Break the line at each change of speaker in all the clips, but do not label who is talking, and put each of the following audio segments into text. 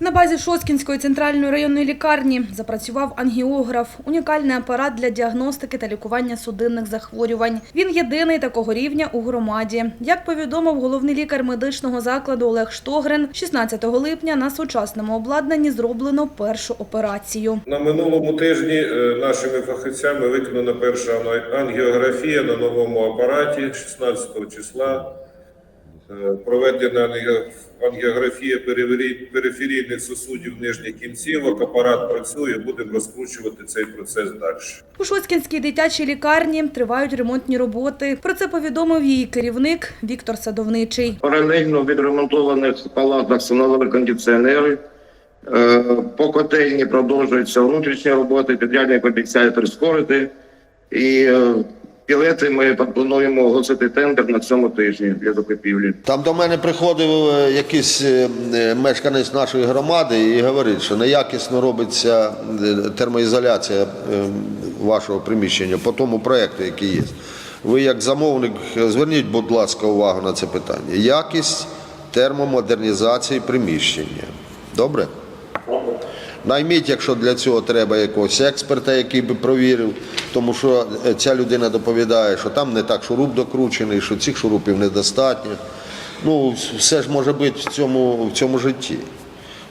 На базі Шоскінської центральної районної лікарні запрацював ангіограф – унікальний апарат для діагностики та лікування судинних захворювань. Він єдиний такого рівня у громаді. Як повідомив головний лікар медичного закладу Олег Штогрин, 16 липня на сучасному обладнанні зроблено першу операцію.
На минулому тижні е, нашими фахівцями виконана перша ангіографія на новому апараті 16 числа. Е, Проведена ангіографія периферійних сосудів нижніх кінцівок. Апарат працює, будемо розкручувати цей процес далі.
У Шоскінській дитячій лікарні тривають ремонтні роботи. Про це повідомив її керівник Віктор Садовничий.
Паралельно в відремонтованих палатах встановили кондиціонери. Е, По котельні продовжуються внутрішні роботи, підрядник обіцяє прискорити. І е, пілети ми плануємо оголосити тендер на цьому тижні для закупівлі.
Там до мене приходив е, якийсь е, е, мешканець нашої громади і говорить, що неякісно робиться термоізоляція вашого приміщення по тому проєкту, який є. Ви як замовник зверніть, будь ласка, увагу на це питання. Якість термомодернізації приміщення. Добре? Найміть, якщо для цього треба якогось експерта, який би провірив, тому що е, ця людина доповідає, що там не так шуруп докручений, що цих шурупів недостатньо. Ну, все ж може бути в цьому, в цьому житті.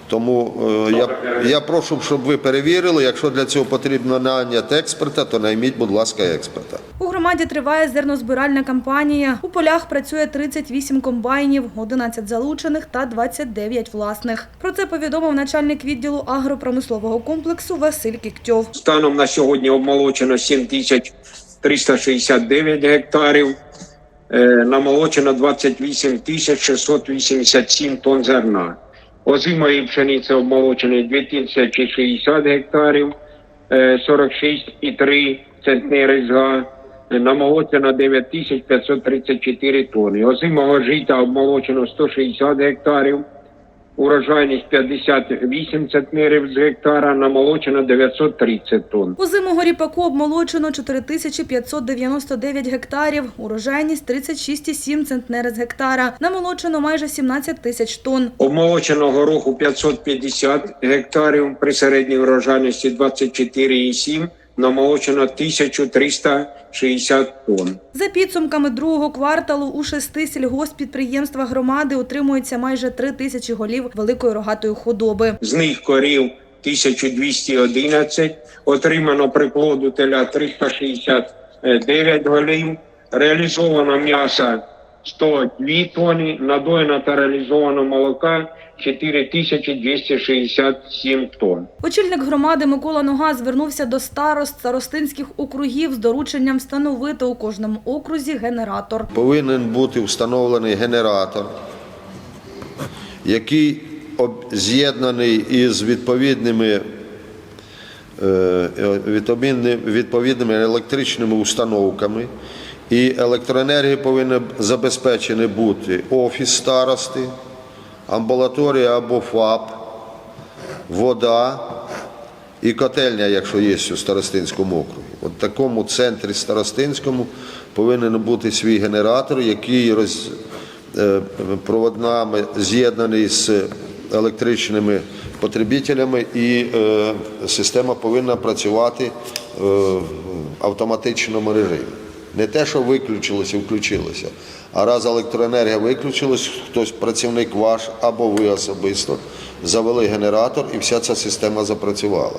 Тому е, я, я прошу, щоб ви перевірили, якщо для цього потрібно наняти експерта, то найміть, будь ласка, експерта.
Громаді триває зернозбиральна кампанія. У полях працює 38 комбайнів, 11 залучених та 29 власних. Про це повідомив начальник відділу агропромислового комплексу Василь Кіктьов.
Станом на сьогодні обмолочено 7369 гектарів, е, намолочено 28 687 тонн зерна. Озимої пшениці обмолочено 2060 гектарів, е, 46,3 центнери зга. Намолочено 9534 тонни. Озимого жита обмолочено 160 гектарів, урожайність 58 центнерів з гектара, намолочено 930 тонн.
У зимого ріпаку обмолочено 4599 гектарів, урожайність 36,7 центнери з гектара. Намолочено майже 17 тисяч тонн.
Обмолочено гороху 550 гектарів при середній врожайності 24,7, намолочено 1360 тонн.
За підсумками другого кварталу у шести сільгоспідприємствах громади утримується майже три тисячі голів великої рогатої худоби.
З них корів 1211, отримано приплоду теля 369 голів, реалізовано м'яса 102 тонни, надоєно та реалізовано молока 4267 тонн.
Очільник громади Микола Нога звернувся до старост старостинських округів з дорученням встановити у кожному окрузі генератор.
Повинен бути встановлений генератор, який об- з'єднаний із відповідними, е, е, відповідними, відповідними електричними установками. І електроенергія повинна забезпечена бути офіс старости, амбулаторія або ФАП, вода і котельня, якщо є у Старостинському округі. От в такому центрі Старостинському повинен бути свій генератор, який роз, е, проводнами з'єднаний з електричними потребителями, і е, система повинна працювати е, в автоматичному режимі. Не те, що виключилося, включилося. А раз електроенергія виключилась, хтось працівник ваш або ви особисто завели генератор, і вся ця система запрацювала.